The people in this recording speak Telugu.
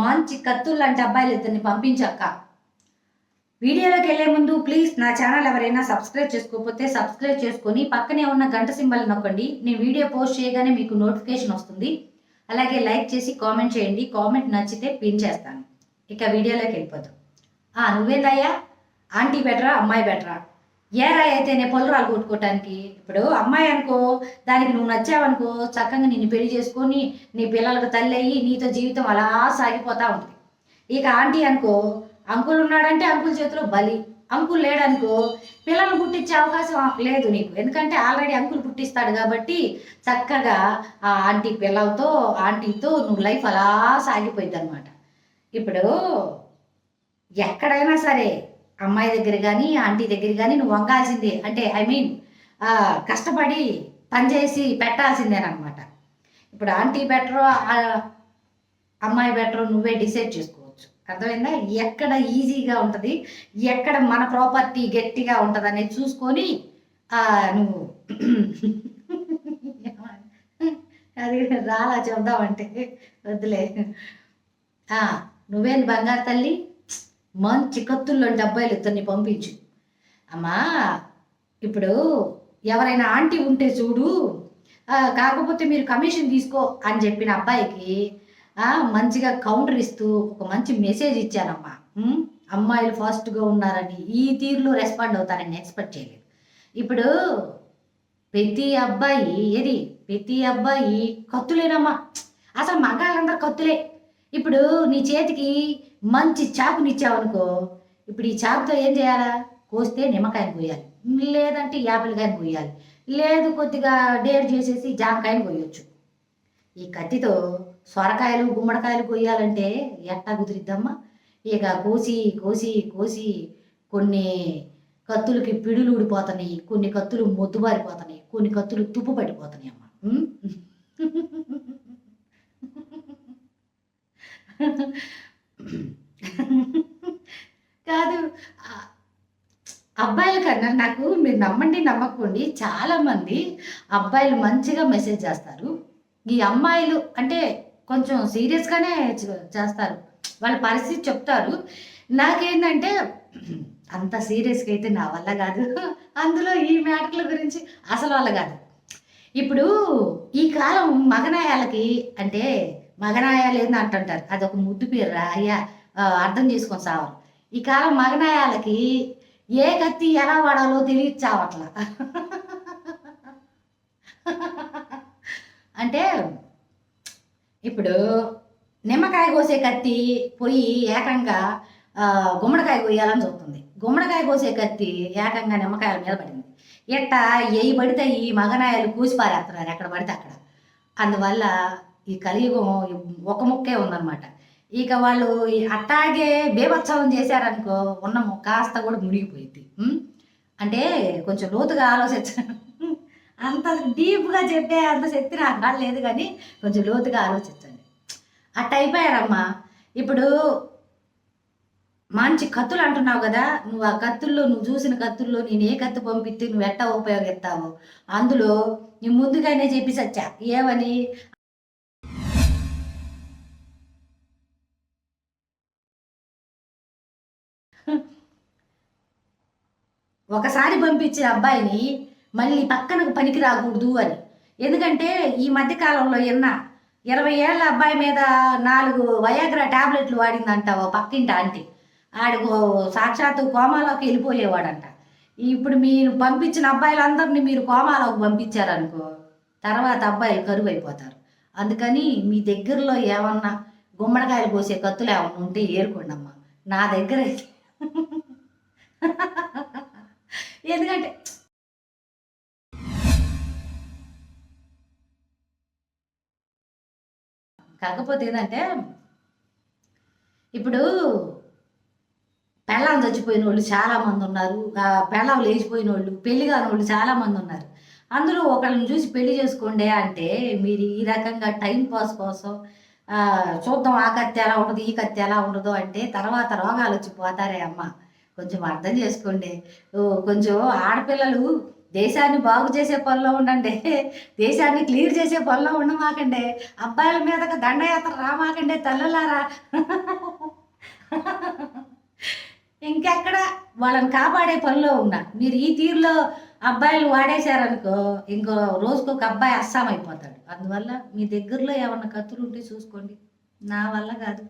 మంచి కత్తులు లాంటి అబ్బాయిలు ఇద్దరిని పంపించక్క. వీడియోలోకి వెళ్ళే ముందు ప్లీజ్ నా ఛానల్ ఎవరైనా సబ్స్క్రైబ్ చేసుకోకపోతే సబ్స్క్రైబ్ చేసుకొని పక్కనే ఉన్న గంట సింబల్ నొక్కండి. నేను వీడియో పోస్ట్ చేయగానే మీకు నోటిఫికేషన్ వస్తుంది. అలాగే లైక్ చేసి కామెంట్ చేయండి. కామెంట్ నచ్చితే పిన్ చేస్తాను. ఇక వీడియోలోకి వెళ్ళిపోతాం ఆ నువ్వేందయ్యా? ఆంటీ బెటరా? అమ్మాయి బెటరా? ఏరా అయితేనే పొలరాలు కొట్టుకోవటానికి ఇప్పుడు అమ్మాయి అనుకో దానికి నువ్వు నచ్చావనుకో చక్కగా నిన్ను పెళ్ళి చేసుకొని నీ పిల్లలకు తల్లి అయ్యి నీతో జీవితం అలా సాగిపోతా ఉంటుంది. ఇక ఆంటీ అనుకో అంకుల్ ఉన్నాడంటే అంకుల్ చేతిలో బలి. అంకుల్ లేడనుకో పిల్లలు పుట్టించే అవకాశం లేదు నీకు. ఎందుకంటే ఆల్రెడీ అంకుల్ పుట్టిస్తాడు కాబట్టి చక్కగా ఆ ఆంటీ పిల్లలతో ఆంటీతో నువ్వు లైఫ్ అలా సాగిపోయింది అనమాట ఇప్పుడు ఎక్కడైనా సరే అమ్మాయి దగ్గర కానీ ఆంటీ దగ్గర కానీ నువ్వు వంగాల్సిందే. అంటే ఐ మీన్ కష్టపడి పనిచేసి పెట్టాల్సిందేనమాట ఇప్పుడు ఆంటీ బెటరో అమ్మాయి బెటరో నువ్వే డిసైడ్ చేసుకోవచ్చు. అర్థమైందా? ఎక్కడ ఈజీగా ఉంటుంది ఎక్కడ మన ప్రాపర్టీ గట్టిగా ఉంటుంది అనేది చూసుకొని నువ్వు అది రాలా చెబుదామంటే వద్దులే. ఆ, నువ్వేంది బంగారు తల్లి? మంచి కత్తుల్లోంటి అబ్బాయిలు ఇద్దరిని పంపించు. అమ్మా ఇప్పుడు ఎవరైనా ఆంటీ ఉంటే చూడు కాకపోతే మీరు కమిషన్ తీసుకో అని చెప్పిన అబ్బాయికి మంచిగా కౌంటర్ ఇస్తూ ఒక మంచి మెసేజ్ ఇచ్చానమ్మా అమ్మాయిలు ఫాస్ట్గా ఉన్నారని ఈ తీరులో రెస్పాండ్ అవుతారని ఎక్స్పెక్ట్ చేయలేదు. ఇప్పుడు ప్రతి అబ్బాయి ఏది? ప్రతి అబ్బాయి కత్తులేనమ్మా. అసలు మగాళ్ళందరూ కత్తులే. ఇప్పుడు నీ చేతికి మంచి చాకునిచ్చావనుకో ఇప్పుడు ఈ చాకుతో ఏం చేయాలా? కోస్తే నిమ్మకాయని కోయాలి లేదంటే యాపిల్కాయని కోయాలి లేదు కొద్దిగా డేర్ చేసేసి జామకాయని కోయొచ్చు ఈ కత్తితో సొరకాయలు గుమ్మడికాయలు కొయ్యాలంటే ఎట్టా కుదిరిద్దమ్మా? ఇక కోసి కోసి కోసి కొన్ని కత్తులకి పిడులు ఊడిపోతున్నాయి కొన్ని కత్తులు మొద్దుబారిపోతున్నాయి కొన్ని కత్తులు తుప్పు పట్టిపోతున్నాయి అమ్మ. కాదు అబ్బాయిల కన్నా నాకు మీరు నమ్మండి నమ్మకండి చాలామంది అబ్బాయిలు మంచిగా మెసేజ్ చేస్తారు. ఈ అమ్మాయిలు అంటే కొంచెం సీరియస్గానే చేస్తారు. వాళ్ళ పరిస్థితి చెప్తారు. నాకేంటంటే అంత సీరియస్గా అయితే నా వల్ల కాదు. అందులో ఈ మ్యాటర్ల గురించి అసలు వల్ల కాదు. ఇప్పుడు ఈ కాలం మగనాయాలకి అంటే మగనాయాలు ఏంది అంటుంటారు అది ఒక ముద్దు పేరు అయ్యా అర్థం చేసుకొని సావాలి ఈ కాలం మగనాయాలకి ఏ కత్తి ఎలా వాడాలో తెలియదు చావట్ల. అంటే ఇప్పుడు నిమ్మకాయ కోసే కత్తి పోయి ఏకంగా గుమ్మడికాయ కొయ్యాలని చూస్తుంది. గుమ్మడికాయ కోసే కత్తి ఏకంగా నిమ్మకాయల మీద పడింది. ఎట్ట ఏ పడితే ఈ మగనాయలు కూసి పారేస్తున్నారు ఎక్కడ పడితే అక్కడ. అందువల్ల ఈ కలియుగం ఒక ముక్కే ఉందన్నమాట. ఇక వాళ్ళు అట్టాగే బేభత్సవం చేశారనుకో ఉన్న కాస్త కూడా మునిగిపోయింది అంటే కొంచెం లోతుగా ఆలోచించ అంత డీప్గా చెప్పే అంత శక్తి నాకు లేదు కానీ కొంచెం లోతుగా ఆలోచించండి. అట్ట అయిపోయారమ్మా. ఇప్పుడు మంచి కత్తులు అంటున్నావు కదా నువ్వు ఆ కత్తుల్లో నువ్వు చూసిన కత్తుల్లో నేను ఏ కత్తి పంపిస్తే నువ్వు ఎట్టా ఉపయోగిస్తావు? అందులో నీ ముందుగానే చెప్పి సచ్చా. ఏమని? ఒకసారి పంపించే అబ్బాయిని మళ్ళీ పక్కనకు పనికి రాకూడదు అని. ఎందుకంటే ఈ మధ్యకాలంలో ఎన్న ఇరవై ఏళ్ళ అబ్బాయి మీద నాలుగు వయాగ్రా టాబ్లెట్లు వాడిందంట ఓ పక్కింటి ఆంటీ. ఆడికి సాక్షాత్తు కోమాలోకి వెళ్ళిపోయేవాడంట. ఇప్పుడు మీరు పంపించిన అబ్బాయిలందరినీ మీరు కోమాలోకి పంపించారనుకో తర్వాత అబ్బాయిలు కరువు అయిపోతారు అందుకని మీ దగ్గరలో ఏమన్నా గుమ్మడికాయలు కోసే కత్తులు ఏమన్నా ఉంటే ఏరుకోండమ్మా. నా దగ్గర అయితే ఎందుకంటే కాకపోతే ఏంటంటే ఇప్పుడు పెళ్ళాం చచ్చిపోయిన వాళ్ళు చాలా మంది ఉన్నారు. పెళ్ళాం లేచిపోయిన వాళ్ళు పెళ్ళి కాని వాళ్ళు చాలా మంది ఉన్నారు. అందులో ఒకళ్ళని చూసి పెళ్ళి చేసుకోండి అంటే మీరు ఈ రకంగా టైం పాస్ కోసం చూద్దాం ఆ కత్తి ఎలా ఉండదు ఈ కత్తి ఎలా ఉండదు అంటే తర్వాత రోగాలు వచ్చి పోతారే అమ్మ. కొంచెం అర్థం చేసుకోండి. ఓ, కొంచెం ఆడపిల్లలు దేశాన్ని బాగు చేసే పనిలో ఉండండి. దేశాన్ని క్లియర్ చేసే పనిలో ఉండమాకండి. అబ్బాయిల మీదకి దండయాత్ర రామాకండి తల్లులారా. ఇంకెక్కడ వాళ్ళని కాపాడే పనిలో ఉన్నా. మీరు ఈ తీరులో అబ్బాయిలు వాడేశారనుకో ఇంకో రోజుకు ఒక అబ్బాయి అస్సాం అయిపోతాడు అందువల్ల మీ దగ్గరలో ఏమన్నా కత్తులు ఉంటే చూసుకోండి. నా వల్ల కాదు.